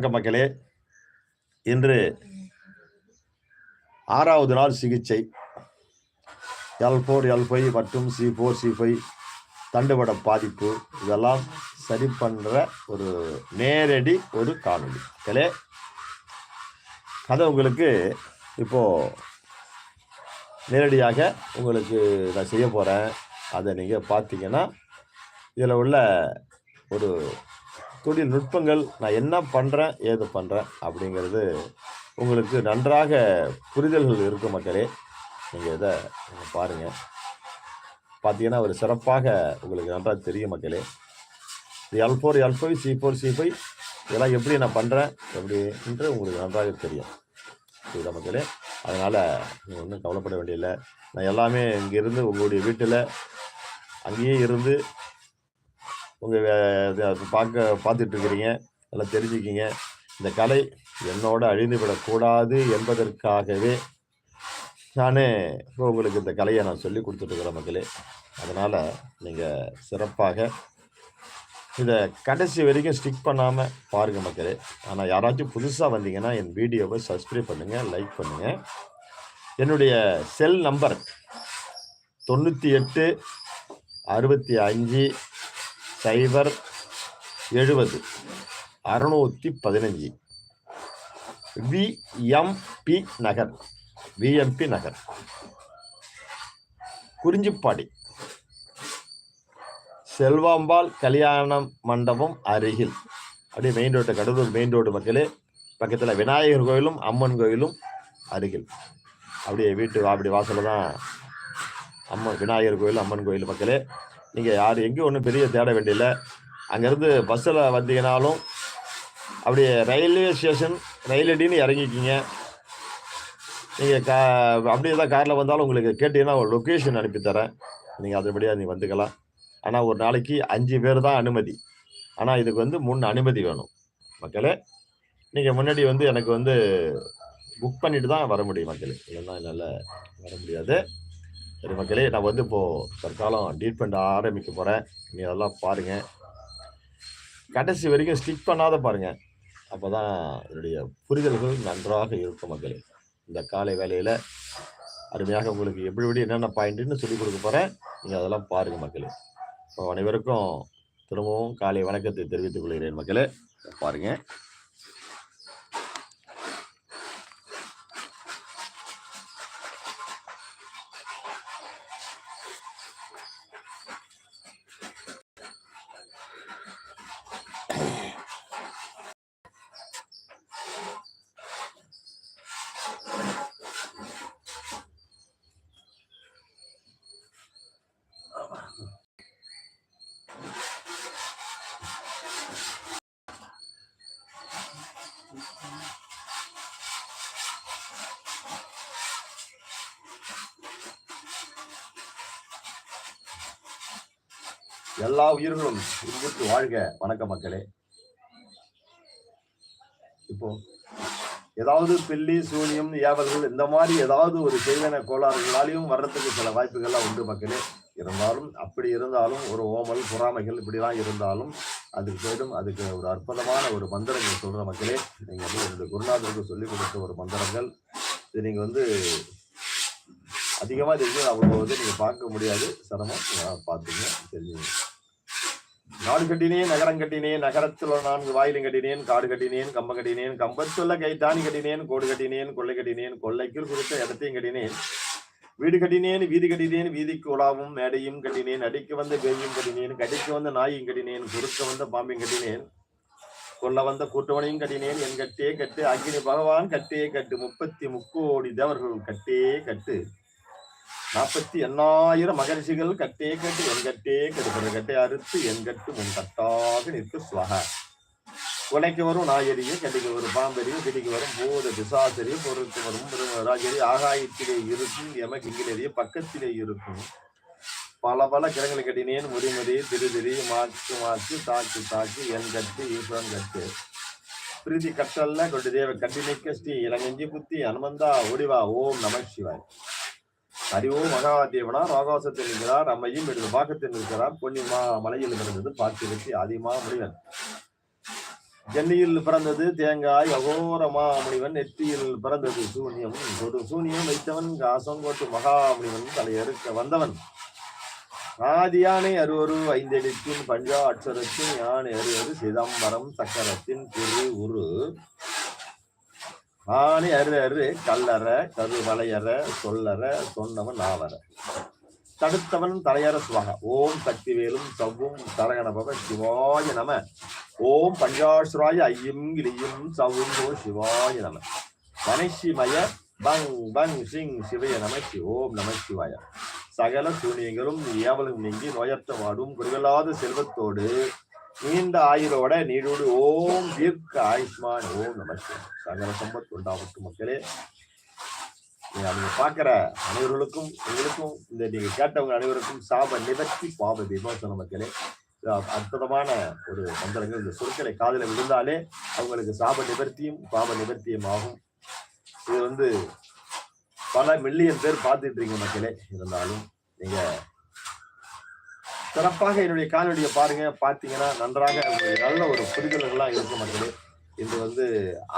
வணக்கம் மக்களே. இன்று ஆறாவது நாள் சிகிச்சை. எல் ஃபோர் எல் ஃபைவ் மற்றும் சி ஃபோர் சி ஃபைவ் தண்டுவட பாதிப்பு. இதெல்லாம் சரி பண்ணுற ஒரு நேரடி ஒரு காணொளி. மக்களே கதை உங்களுக்கு இப்போது நேரடியாக உங்களுக்கு நான் செய்ய போகிறேன் அதை நீங்கள் பார்த்தீங்கன்னா இதில் உள்ள ஒரு தொழில்நுட்பங்கள் நான் என்ன பண்ணுறேன் ஏது பண்ணுறேன் அப்படிங்கிறது உங்களுக்கு நன்றாக புரிதல்கள் இருக்கும் மக்களே. நீங்கள் இதை பாருங்கள் பார்த்தீங்கன்னா ஒரு சிறப்பாக உங்களுக்கு நன்றாக தெரியும் மக்களே. L four L five C four C five இதெல்லாம் எப்படி நான் பண்ணுறேன் எப்படி என்று உங்களுக்கு நன்றாக தெரியும். புரியுதா மக்களே? அதனால் நீங்கள் ஒன்றும் கவலைப்பட வேண்டியதில்லை. நான் எல்லாமே இங்கேருந்து உங்களுடைய வீட்டில் அங்கேயே இருந்து உங்கள் பார்க்க பார்த்துட்ருக்கிறீங்க. நல்லா தெரிஞ்சுக்கிங்க. இந்த கலை என்னோட அழிந்து விடக்கூடாது என்பதற்காகவே நான் இப்போ உங்களுக்கு இந்த கலையை நான் சொல்லி கொடுத்துட்ருக்குறேன் மக்களே. அதனால் நீங்கள் சிறப்பாக இதை கடைசி வரைக்கும் ஸ்டிக் பண்ணாமல் பாருங்கள் மக்களே. ஆனால் யாராச்சும் புதுசாக வந்தீங்கன்னா என் வீடியோவை சப்ஸ்கிரைப் பண்ணுங்கள் லைக் பண்ணுங்கள் என்னுடைய செல் நம்பர் தொண்ணூற்றி எட்டு அறுபத்தி அஞ்சு சைபர் எழுபது அறுநூற்றி பதினஞ்சு. VMP Nagar VMP Nagar. Kurinjipadi Selvambal கல்யாணம் மண்டபம் அருகில். அப்படியே main road Cuddalore main road மக்களே பக்கத்தில் விநாயகர் கோயிலும் அம்மன் கோயிலும் அருகில். அப்படியே வீட்டு அப்படி வாசலில் தான் அம்மன் விநாயகர் கோயில் அம்மன் கோயில் மக்களே நீங்கள் யார்? எங்கேயும் ஒன்றும் பெரிய தேட வேண்டியில்ல. அங்கேருந்து பஸ்ஸில் வந்தீங்கனாலும் அப்படியே ரயில்வே ஸ்டேஷன் ரயில் அடின்னு இறங்கிக்கிங்க. நீங்கள் கா அப்படியே தான் காரில் வந்தாலும் உங்களுக்கு கேட்டிங்கன்னா ஒரு லொக்கேஷன் அனுப்பித்தரேன் நீங்கள் அதுபடியாக நீங்கள் வந்துக்கலாம். ஆனால் ஒரு நாளைக்கு அஞ்சு பேர் தான் அனுமதி. ஆனால் இதுக்கு வந்து முன் அனுமதி வேணும். மக்களே நீங்கள் முன்னாடி வந்து எனக்கு வந்து புக் பண்ணிட்டு தான் வர முடியும் மக்களே. இல்லைன்னா என்னால் வர முடியாது. சரி மக்களே நான் வந்து இப்போது தற்காலம் டீட் பண்ண ஆரம்பிக்க போகிறேன் நீ அதெல்லாம் பாருங்கள் கடைசி வரைக்கும் ஸ்டிக் பண்ணாத பாருங்கள் அப்போ தான் என்னுடைய புரிதல்கள் நன்றாக இருக்கும் மக்களே. இந்த காலை வேலையில் அருமையாக உங்களுக்கு எப்படி எப்படி என்னென்ன பாயிண்ட்டுன்னு சொல்லிக் கொடுக்க போகிறேன் நீங்கள் அதெல்லாம் பாருங்கள் மக்களே. ஸோ அனைவருக்கும் திரும்பவும் காலை வணக்கத்தை தெரிவித்துக் கொள்கிறேன் மக்களே. பாருங்கள் எல்லா உயிர்களும் இன்புற்று வாழ்க. வணக்க மக்களே. இப்போ ஏதாவது பில்லி சூனியம் ஏவல்கள் இந்த மாதிரி ஏதாவது ஒரு செய்வன கோளாறுகளாலையும் வர்றதுக்கு சில வாய்ப்புகள்லாம் உண்டு மக்களே. இருந்தாலும் அப்படி இருந்தாலும் ஒரு ஓமல் பொறாமைகள் இப்படிலாம் இருந்தாலும் அதுக்கு போயிடும் அதுக்கு ஒரு அற்புதமான ஒரு மந்திரங்கள் சொல்ற மக்களே. நீங்க வந்து இந்த குருநாதருக்கு சொல்லிக் கொடுத்த ஒரு மந்திரங்கள். இது நீங்க வந்து அதிகமாக தெரிஞ்சு அவ்வளோ வந்து நீங்கள் பார்க்க முடியாது. சிரமம் பார்த்துங்க தெரிஞ்சுங்க காடு கட்டினேன் நகரம் கட்டினேன் நகரத்துல நான்கு வாயிலும் கட்டினேன் காடு கட்டினேன் கம்பம் கட்டினேன் கம்பத்துள்ள கைத்தானி கட்டினேன் கோடு கட்டினேன் கொள்ளை கட்டினேன் கொள்ளைக்கு குறித்த இடத்தையும் கட்டினேன். வீடு கட்டினேன் வீதி கட்டினேன் வீதிக்கு உலாவும் மேடையும் கட்டினேன் அடிக்க வந்த பேயும் கட்டினேன் கடிக்க வந்த நாயும் கட்டினேன் குறுக்க வந்த பாம்பையும் கட்டினேன் கொல்ல வந்த கூட்டவனையும் கட்டினேன் என் கட்டே கட்டு அக்னி பகவான் கட்டே கட்டு முப்பத்தி முக்கோடி தேவர்கள் கட்டே கட்டு. நாற்பத்தி எண்ணாயிரம் மகரிஷிகள் கட்டே கட்டு என் கட்டே கட்டு கட்டை அறுத்து என் கட்டு முன் கட்டாக நிற்க சுவக. கொலைக்கு வரும் நாயரிய கட்டிக்கு வரும் பாம்பெரியும் கிடிக்கு வரும் பூத பிசாசரிய பொருளுக்கு வரும் ராஜரி ஆகாயத்திலே இருக்கும் எம கிங்கிலேயே பக்கத்திலே இருக்கும். பல பல கிரகங்களை கட்டினேன் முறிமுறி திருதிரி மாற்று மாற்று தாக்கு தாக்கு என் கட்டு ஈஸ்வரன் கட்டு. பிரீதி கட்டல்ல கொண்டு தேவ கட்டினிக்க ஸ்ரீ இளங்கஞ்சி புத்தி அனுமந்தா ஓடிவா ஓம் நம சிவாய். அறிவோ மகாதேவனா ராகாசத்தில் இருக்கிறார் அம்மையும் இடது பாக்கத்தில் இருக்கிறார் பொன்னிமா மலையில் இருந்தது பார்த்திருத்தி அதிகமா முடிவன் ஜன்னியில் பிறந்தது தேங்காய் அகோரமா முனிவன் நெற்றியில் பிறந்தது சூனியம் ஒரு சூனியம் வைத்தவன் காசங்கோட்டு மகாமுனிவன் தலையறுக்க வந்தவன். ஆதியானை அருவரு ஐந்தெழுத்தின் பஞ்சா அட்சரத்தின் யானை அருவரு சிதம்பரம் சக்கரத்தின் திரு உரு. ஆணி அரு அரு கல்லற கருவளையற சொல்லற சொன்னவன் நாவர தடுத்தவன் தலையற சுவாக. ஓம் சக்திவேலும் சவும் சவ்வும் தரகணபவ சிவாய நம. ஓம் பஞ்சாசுராய ஐயும் கிளியும் சவும் சிவாய நம. மனைஷிமய பங் பங் சிங் சிவய நம ஓம் நம சிவாய. சகல சூனியங்களும் ஏவலும் நீங்கி நோயற்ற வாடும் குறைவில்லாத செல்வத்தோடு நீண்ட ஆயுளோட நீடோடு. ஓம் தீர்க்க ஆயுஷ்மான். ஓம் நமஸ்கார் சிவாய. சகல சம்பத் உண்டாகட்டும் மக்களே. நீங்க நீங்க பாக்குற அனைவர்களுக்கும் உங்களுக்கும் இந்த நீங்க கேட்டவங்க அனைவருக்கும் சாப நிவர்த்தி பாப விமோசன மக்களே. இது அற்புதமான ஒரு மந்திரங்கள். இந்த சொற்களை காதில் விழுந்தாலே அவங்களுக்கு சாப நிவர்த்தியும் பாப நிவர்த்தியும் ஆகும். இது வந்து பல மில்லியன் பேர் பார்த்துட்டு இருக்கீங்க மக்களே. இருந்தாலும் நீங்க சிறப்பாக என்னுடைய காணொலியை பாருங்க பார்த்தீங்கன்னா நன்றாக நல்ல ஒரு புரிதல்கள்லாம் இருக்க மாட்டேங்குது. இது வந்து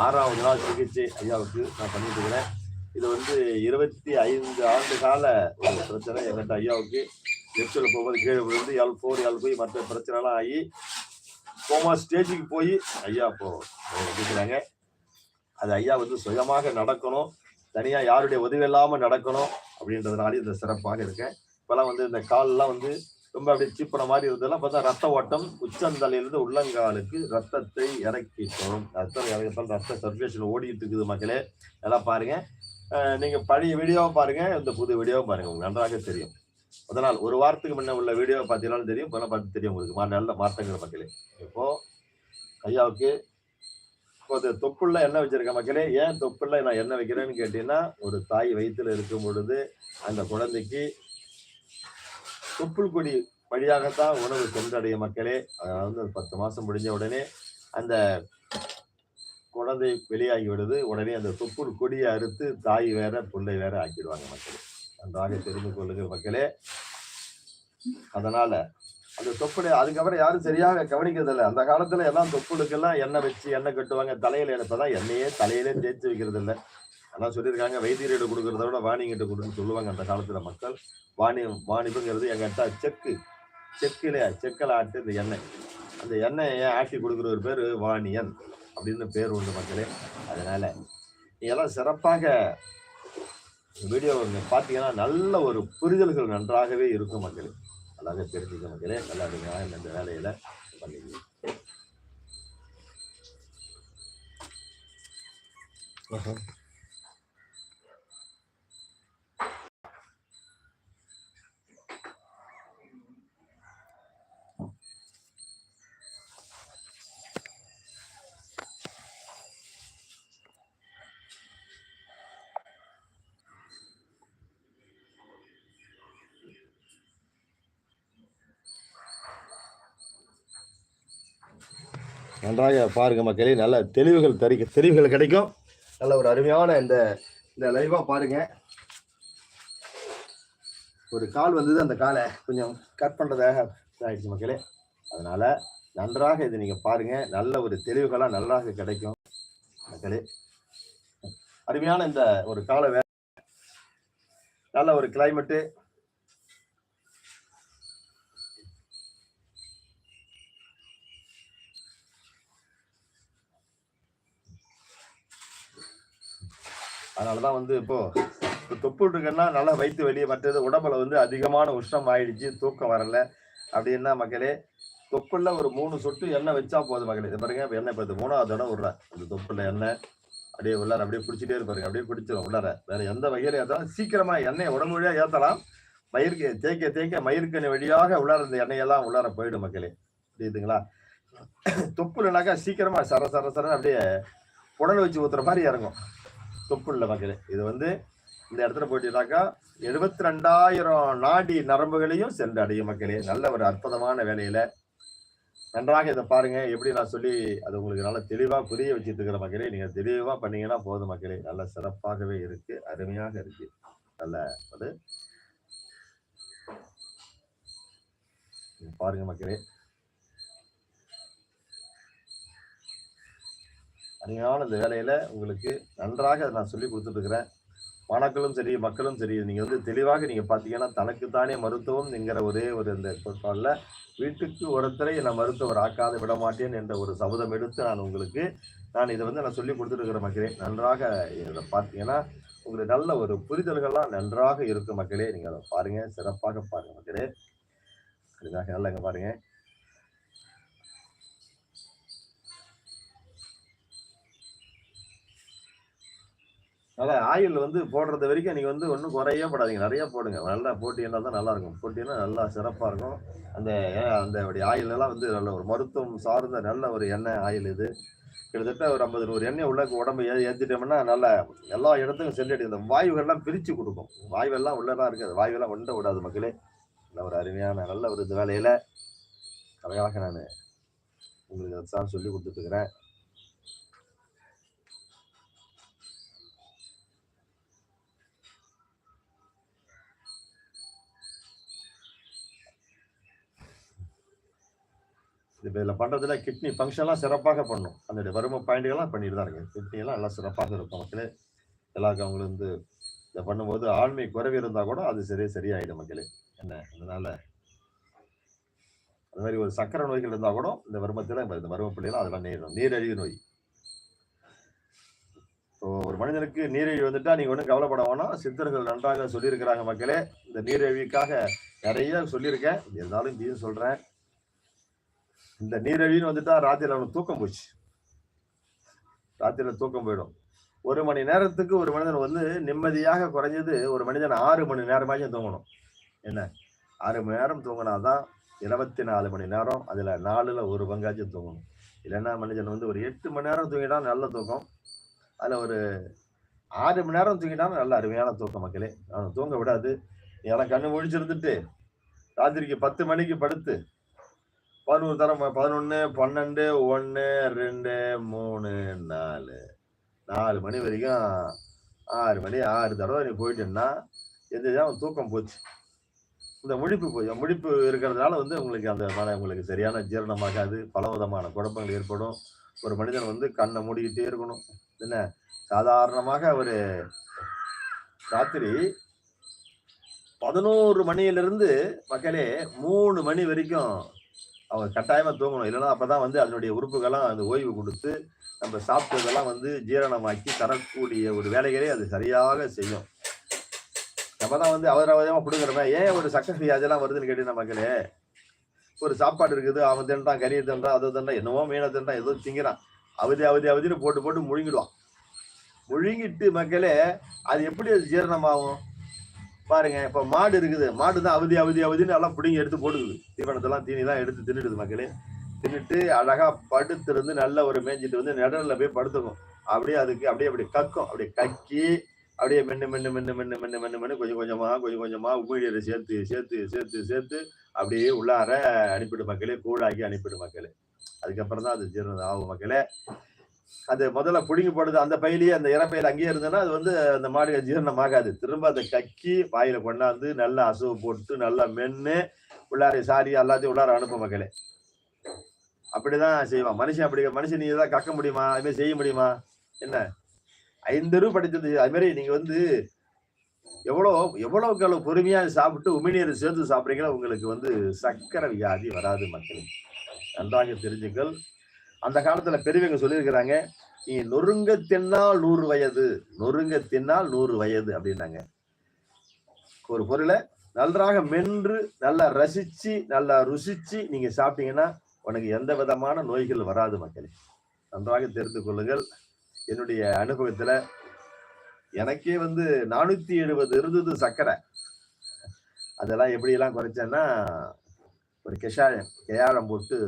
ஆறாவது நாள் சிகிச்சை ஐயாவுக்கு நான் பண்ணிட்டு இருக்கிறேன். இது வந்து இருபத்தி ஐந்து ஆண்டு கால ஒரு பிரச்சனை. என்கிட்ட ஐயாவுக்கு லெஃப்டில் போகும்போது கீழே விழுந்து எல் ஃபோர் எல் போய் மற்ற பிரச்சனைலாம் ஆகி கோமா ஸ்டேஜுக்கு போய் ஐயா இப்போ இருக்கிறாங்க. அது ஐயா வந்து சுயமாக நடக்கணும். தனியாக யாருடைய உதவி இல்லாமல் நடக்கணும் அப்படின்றதுனால இந்த சிறப்பாக இருக்கேன். இப்போலாம் வந்து இந்த கால்லாம் வந்து ரொம்ப அப்படியே சீப்பன மாதிரி இருந்ததெல்லாம் பார்த்தா ரத்த ஓட்டம் உச்சந்தலையிலிருந்து உள்ளங்காலுக்கு ரத்தத்தை இறக்கிட்டோம். ரத்தம் இறக்கத்தால் ரத்த சர்க்குலேஷன் ஓடிட்டு இருக்குது மக்களே. எல்லாம் பாருங்க. நீங்க பழைய வீடியோவை பாருங்க. இந்த புது வீடியோவை பாருங்க. உங்களுக்கு நன்றாக தெரியும். அதனால் ஒரு வாரத்துக்கு முன்ன உள்ள வீடியோ பார்த்தீங்கன்னாலும் தெரியும். இப்போலாம் பார்த்து தெரியும் உங்களுக்கு. மா- நல்ல மாற்றங்கள் மக்களே. இப்போ ஐயாவுக்கு இப்போ தொப்புள்ள என்ன வச்சிருக்க மக்களே. ஏன் தொப்புள்ள நான் என்ன வைக்கிறேன்னு கேட்டீங்கன்னா ஒரு தாய் வயிற்றுல இருக்கும் பொழுது அந்த குழந்தைக்கு தொப்புள் கொடி வழியாகத்தான் உணவு சென்றடைய மக்களே. அதாவது பத்து மாசம் முடிஞ்ச உடனே அந்த குழந்தை வெளியாகி விடுது. உடனே அந்த தொப்புள் கொடியை அறுத்து தாய் வேற பிள்ளை வேற ஆக்கிடுவாங்க மக்களே. நன்றாக தெரிந்து கொள்ளுங்கள் மக்களே. அதனால அந்த தொப்புளை அதுக்கப்புறம் யாரும் சரியாக கவனிக்கிறதில்ல. அந்த காலத்துல எல்லாம் தொப்புளுக்கெல்லாம் எண்ணெய் வச்சு எண்ணெய் கட்டுவாங்க. தலையில எடுப்பதான் எண்ணெயே தலையிலே தேய்ச்சி வைக்கிறது இல்லை ஆனா சொல்லியிருக்காங்க வைத்தியர்கிட்ட கொடுக்கறத விட வாணிகிட்ட கொடுன்னு சொல்லுவாங்க அந்த காலத்துல மக்கள். வாணி வாணிபுங்கிறது எங்கிட்ட செக்கு செக்கு இல்லையா செக்கில் ஆட்டு இந்த எண்ணெய். அந்த எண்ணெயை ஆட்டி கொடுக்குற ஒரு பேர் வாணியன் அப்படின்னு பேர் உண்டு மக்களே. அதனால இதெல்லாம் எல்லாம் சிறப்பாக வீடியோ பார்த்தீங்கன்னா நல்ல ஒரு புரிதல்கள் நன்றாகவே இருக்கும் மக்களே. நல்லாவே தெரிஞ்சுக்க மக்களே நல்லா இருங்க இந்த வேலையில பண்ணிக்க நன்றாக பாருங்க மக்களே நல்ல தெளிவுகள் தரி தெளிவுகள் கிடைக்கும். நல்ல ஒரு அருமையான இந்த இந்த லைவாக பாருங்க. ஒரு கால் வந்தது அந்த காலை. கொஞ்சம் கட் பண்ணுறதாக ஆயிடுச்சு மக்களே. அதனால நன்றாக இதை நீங்கள் பாருங்க. நல்ல ஒரு தெளிவுகளாக நன்றாக கிடைக்கும் மக்களே. அருமையான இந்த ஒரு கால வே நல்ல ஒரு கிளைமேட்டு அதனாலதான் வந்து இப்போ இப்போ இருக்குன்னா நல்லா வயிற்று வெளியே மற்றது உடம்புல வந்து அதிகமான உஷ்ணம் ஆயிடுச்சு தூக்கம் வரல அப்படின்னா மக்களே தொப்புள்ள ஒரு மூணு சொட்டு எண்ணெய் வச்சா போதும் மக்களே. இது பாருங்க இப்போ எண்ணெய் இப்போ இது மூணாவது தடவை விடுறேன் இந்த தொப்புள்ள எண்ணெய் அப்படியே உள்ளார அப்படியே பிடிச்சிட்டே இருப்பாருங்க அப்படியே பிடிச்சிடும் உள்ளார. வேற எந்த வகையில ஏற்றாலும் சீக்கிரமா எண்ணெய் உடம்பு வழியா ஏத்தலாம். மயிருக்கு தேய்க்க தேய்க்க மயிர்கனி வழியாக உள்ளார இந்த எண்ணெயெல்லாம் உள்ளார போயிடும் மக்களே. புரியுதுங்களா? தொப்புலனாக்கா சீக்கிரமா சர சர சர அப்படியே புடல் வச்சு ஊத்துற மாதிரி இறங்கும். தொப்புள்ள மக்களே இது வந்து இந்த இடத்துல போயிட்டீங்கன்னாக்கா எழுபத்தி ரெண்டாயிரம் நாடி நரம்புகளையும் சென்றடையும் மக்களே. நல்ல ஒரு அற்புதமான வேலையில. நன்றாக இதை பாருங்க. எப்படி நான் சொல்லி அது உங்களுக்கு நல்லா தெளிவா புரிய வச்சுட்டு இருக்கிற மக்களே நீங்க தெளிவா பண்ணீங்கன்னா போதும் மக்களே. நல்ல சிறப்பாகவே இருக்கு. அருமையாக இருக்கு. நல்ல அது. பாருங்க மக்களே. அருமையான இந்த வேலையில் உங்களுக்கு நன்றாக அதை நான் சொல்லி கொடுத்துட்ருக்குறேன். மாணாக்களும் சரி மக்களும் சரி நீங்கள் வந்து தெளிவாக நீங்கள் பார்த்தீங்கன்னா தனக்குத்தானே மருத்துவம் என்கிற ஒரே ஒரு இந்த கோட்பாடில் வீட்டுக்கு ஒருத்தரை நான் மருத்துவர் ஆக்காத விட மாட்டேன் என்ற ஒரு சபதம் எடுத்து நான் உங்களுக்கு நான் இதை வந்து நான் சொல்லி கொடுத்துட்டு மக்களே நன்றாக இதை பார்த்தீங்கன்னா உங்களுக்கு நல்ல ஒரு புரிதல்கள்லாம் நன்றாக இருக்கும் மக்களே நீங்கள் அதை பாருங்கள் சிறப்பாக பாருங்கள் மக்களே. அதுக்காக பாருங்கள் அதான் ஆயில் வந்து போடுறது வரைக்கும் நீங்க வந்து ஒன்றும் குறையே போடாதீங்க. நிறைய போடுங்க. நல்லா போட்டீங்கன்னா தான் நல்லா இருக்கும் போட்டினா நல்லா சிறப்பா இருக்கும். அந்த அந்த அப்படி ஆயில் எல்லாம் வந்து நல்ல ஒரு மருத்துவம் சார்ந்த நல்ல ஒரு எண்ணெய் ஆயில் இது. கிட்டத்தட்ட ஒரு ஐம்பது நூறு எண்ணெய் உள்ள உடம்பு ஏ ஏற்றிட்டோம்னா நல்லா எல்லா இடத்துக்கும் செல்லடி இந்த வாயுகள்லாம் பிரித்து கொடுக்கும். வாயுவெல்லாம் உள்ளதான் இருக்காது வாயுவெல்லாம் ஒன்ற விடாது மக்களே. நல்ல ஒரு அருமையான நல்ல ஒரு இது வேலையில. அழகாக நான் உங்களுக்கு சார் சொல்லி கொடுத்துட்டு இதில் பண்ணுறதுல கிட்னி ஃபங்க்ஷன்லாம் சிறப்பாக பண்ணும். அந்த வரும பாயிண்ட்கள்லாம் பண்ணிட்டு தான் இருக்கு கிட்னியெல்லாம் நல்லா சிறப்பாக இருக்கும். மக்களே எல்லாருக்கும் அவங்களும் வந்து இதை பண்ணும்போது ஆண்மை குறைவு இருந்தால் கூட அது சரி சரியாயிடும் மக்களே. என்ன? அதனால் அது மாதிரி ஒரு சக்கரை நோய்கள் இருந்தால் கூட இந்த வருமத்தில் இந்த வரும பிள்ளைகள் அதெல்லாம் நேரிடும். நீரழிவு நோய். ஸோ ஒரு மனிதனுக்கு நீரிழிவு வந்துட்டா நீங்கள் ஒன்றும் கவலைப்பட வேணாம். சித்தர்கள் நன்றாக சொல்லியிருக்கிறாங்க மக்களே. இந்த நீரிழிவுக்காக நிறைய சொல்லியிருக்கேன். இருந்தாலும் இதையும் சொல்கிறேன் இந்த நீரழின்னு வந்துட்டா ராத்திரியில் அவனுக்கு தூக்கம் போச்சு. ராத்திரியில் தூக்கம் போயிடும். ஒரு மணி நேரத்துக்கு ஒரு மனிதன் வந்து நிம்மதியாக குறைஞ்சது ஒரு மனிதன் ஆறு மணி நேரமாச்சும் தூங்கணும். என்ன? ஆறு மணி நேரம் தூங்கினாதான் இருபத்தி நாலு மணி நேரம் அதில் நாலில் ஒரு பங்காச்சும் தூங்கணும். இல்லைன்னா மனிதன் வந்து ஒரு எட்டு மணி நேரம் தூங்கிட்டா நல்ல தூக்கம். அதில் ஒரு ஆறு மணி நேரம் தூங்கிட்டா நல்ல அருமையான தூக்கம் மக்களே. அவனை தூங்க விடாது. எனக்கு எல்லாம் கண்ணு முழிச்சிருந்துட்டு. ராத்திரிக்கு பத்து மணிக்கு படுத்து பதினோரு தரம் பதினொன்று பன்னெண்டு ஒன்று ரெண்டு மூணு நாலு. நாலு மணி வரைக்கும் ஆறு மணி ஆறு தடவை நீ போயிட்டேன்னா எந்த அவன் தூக்கம் போச்சு. இந்த முழிப்பு போய் முழிப்பு இருக்கிறதுனால வந்து உங்களுக்கு அந்த மன உங்களுக்கு சரியான ஜீரணமாகாது. பல விதமான குழப்பங்கள் ஏற்படும். ஒரு மனிதன் வந்து கண்ணை மூடிக்கிட்டே இருக்கணும். என்ன? சாதாரணமாக ஒரு ராத்திரி பதினோரு மணியிலிருந்து மக்களே மூணு மணி வரைக்கும் அவங்க கட்டாயமா தூங்கணும். இல்லைன்னா அப்பதான் வந்து அதனுடைய உறுப்புகள்லாம் அந்த ஓய்வு கொடுத்து நம்ம சாப்பிட்டதெல்லாம் வந்து ஜீரணமாக்கி தரக்கூடிய ஒரு வேலைகளே அது சரியாக செய்யும். நம்ம தான் வந்து அவரவதமா கொடுக்குறோமே. ஏன் ஒரு சக்கரை வியாஜெல்லாம் வருதுன்னு கேட்டீங்கன்னா மக்களே? ஒரு சாப்பாடு இருக்குது அவன் தின்றான் கறியை தின்றான் அதை தின்றான் என்னவோ மீனை தின்றான் ஏதோ திங்கிறான். அவதி அவதி அவதின்னு போட்டு போட்டு முழுங்கிடுவான். முழுங்கிட்டு மக்களே அது எப்படி அது ஜீரணமாகும்? பாருங்க இப்ப மாடு இருக்குது. மாடு தான் அவதி அவதி அவதின்னு எல்லாம் பிடிங்கி எடுத்து போடுது. தீவனத்தெல்லாம் தீனிலாம் எடுத்து தின்னுடுது மக்களே. தின்னுட்டு அழகா படுத்திருந்து நல்ல ஒரு மேய்ஞ்சிட்டு வந்து நிழல்ல போய் படுத்துக்கும். அப்படியே அதுக்கு அப்படியே அப்படி கக்கும். அப்படியே கக்கி அப்படியே மென்னு மென்னு மென்னு மென்னு மென்னு மென்னு மென்னு கொஞ்சம் கொஞ்சமாக கொஞ்சம் கொஞ்சமாக உமிழியரை சேர்த்து சேர்த்து சேர்த்து சேர்த்து அப்படியே உள்ளார அனுப்பிடு மக்களே. கூழாக்கி அனுப்பிடு மக்களே. அதுக்கப்புறம் தான் அது ஜீரணம் ஆகும் மக்களே. அது முதல்ல புடுங்கி அந்த பையிலேயே அந்த இறப்பையில அங்கேயே இருந்ததுன்னா அது வந்து அந்த மாடு ஜீரணமாகாது. திரும்ப அதை கக்கி வாயில கொண்டாந்து நல்லா அசுவை போட்டு நல்லா மென்னு உள்ளார சாரி எல்லாத்தையும் உள்ளார அனுப்ப மக்களே. அப்படிதான் செய்வான். மனுஷன் அப்படி மனுஷன் நீங்க தான் கக்க முடியுமா? அது மாதிரி செய்ய முடியுமா? என்ன? ஐந்து ரூபா படித்தது. அது மாதிரி நீங்க வந்து எவ்வளோ எவ்வளோக்கு எவ்வளவு பொறுமையா சாப்பிட்டு உமிழ்நீரை சேர்த்து சாப்பிட்றீங்களோ உங்களுக்கு வந்து சக்கரை வியாதி வராது மக்கள். நன்றாக தெரிஞ்சுங்கள் அந்த காலத்துல பெரியவங்க சொல்லியிருக்கிறாங்க நீ நொறுங்க தின்னால் நூறு வயது நொறுங்க தின்னால் நூறு வயது அப்படின்னாங்க. ஒரு பொருளை நன்றாக மென்று நல்லா ரசிச்சு நல்லா ருசிச்சு நீங்க சாப்பிட்டீங்கன்னா உனக்கு எந்த விதமான நோய்கள் வராது மக்களே. நன்றாக தெரிந்து கொள்ளுங்கள். என்னுடைய அனுபவத்துல எனக்கே வந்து நானூத்தி எழுபது இருந்தது சர்க்கரை. அதெல்லாம் எப்படி எல்லாம் குறைச்சேன்னா ஒரு கஷாயம் கெயாழம் போட்டு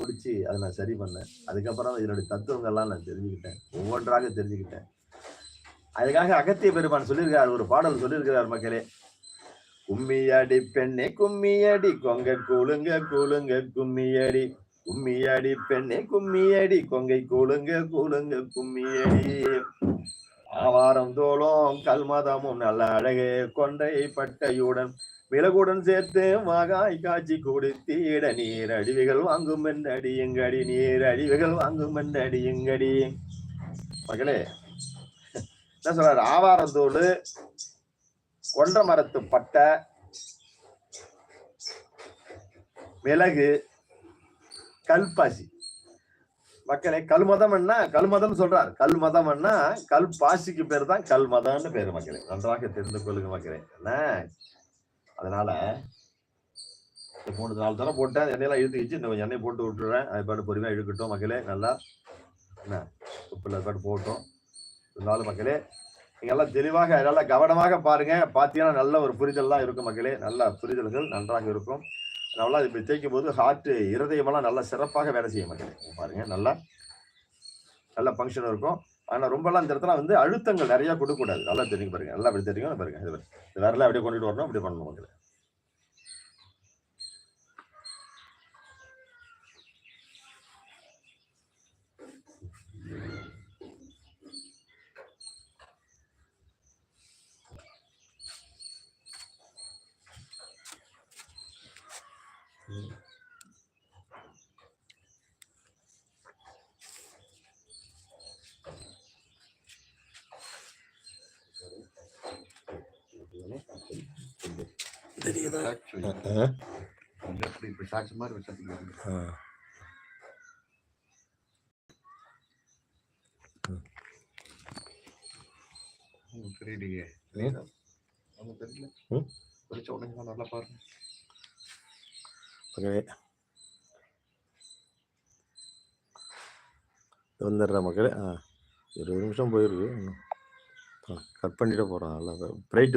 குடிச்சு அதை நான் சரி பண்ணேன். அதுக்கப்புறம் இதனுடைய தத்துவங்கள்லாம் நான் தெரிஞ்சுக்கிட்டேன். ஒவ்வொன்றாக தெரிஞ்சுக்கிட்டேன். அதுக்காக அகத்திய பெருமான் சொல்லியிருக்கார் ஒரு பாடல் சொல்லியிருக்கிறார் மக்களே. கும்மியடி பெண்ணே கும்மியடி கொங்க கூழுங்க கூழுங்க கும்மியடி. கும்மியடி பெண்ணே கும்மியடி கொங்கை கூழுங்க கூழுங்க கும்மியடி. ஆவாரம் தோளும் கல்மதமும் நல்ல அழகே. கொண்டை பட்டையுடன் விலகுடன் சேர்த்து மகாய் காட்சி கொடுத்தீட நீர் அடிவுகள் வாங்கும் அடியுங்கடி நீர் அடிவுகள் வாங்கும் அடியுங்கடி மகளே என்ன சொல்றாரு? ஆவாரந்தோடு கொண்ட மரத்து பட்டை மிளகு கல்பாசி. மக்களே கல்மதம்னா கல்மதம் சொல்றார். கல்மதம்னா கல் பாசிக்கு பேர் தான் கல்மதம்னு பேரு மக்களே. நன்றாக தெரிந்து கொள்ளுங்க மக்களே. என்ன? அதனால மூணு நாலு தரம் போட்டேன். எண்ணெயெல்லாம் இழுத்துக்கிச்சு. இந்த கொஞ்சம் எண்ணெய் போட்டு விட்டுறேன். அது பாட்டு பொறுமையாக இழுக்கட்டும் மக்களே. நல்லா என்ன உப்பில் அது பாட்டு போட்டோம். இருந்தாலும் மக்களே நீங்கள் எல்லாம் தெளிவாக நல்லா கவனமாக பாருங்கள் பார்த்தீங்கன்னா நல்ல ஒரு புரிதல்லாம் இருக்கும் மக்களே. நல்ல புரிதல்கள் நன்றாக இருக்கும். நல்லா இப்படி தேய்க்கும் போது ஹார்ட்டு இருதயமெல்லாம் நல்லா சிறப்பாக வேலை செய்ய மாட்டேங்குது பாருங்கள் நல்லா நல்ல ஃபங்க்ஷன் இருக்கும். ஆனால் ரொம்பலாம் இந்த இடத்துல வந்து அழுத்தங்கள் நிறையா கொடுக்க கூடாது நல்லா தெரியும் பாருங்கள் நல்லா அப்படி தெரியும் பாருங்கள் இது வரலாம் அப்படியே கொண்டுட்டு வரணும் அப்படி பண்ணணும் உங்களுக்கு. வச்சிருக்கீங்க தெரியலையே தெரியல. படிச்ச உடனே நல்லா பாருங்க. மக்களே வந்துடுறேன் மக்களே. ஆ இருபது நிமிஷம் போயிருக்கு. கட் பண்ணிட்டு போகிறேன் நல்லா பிரைட்டு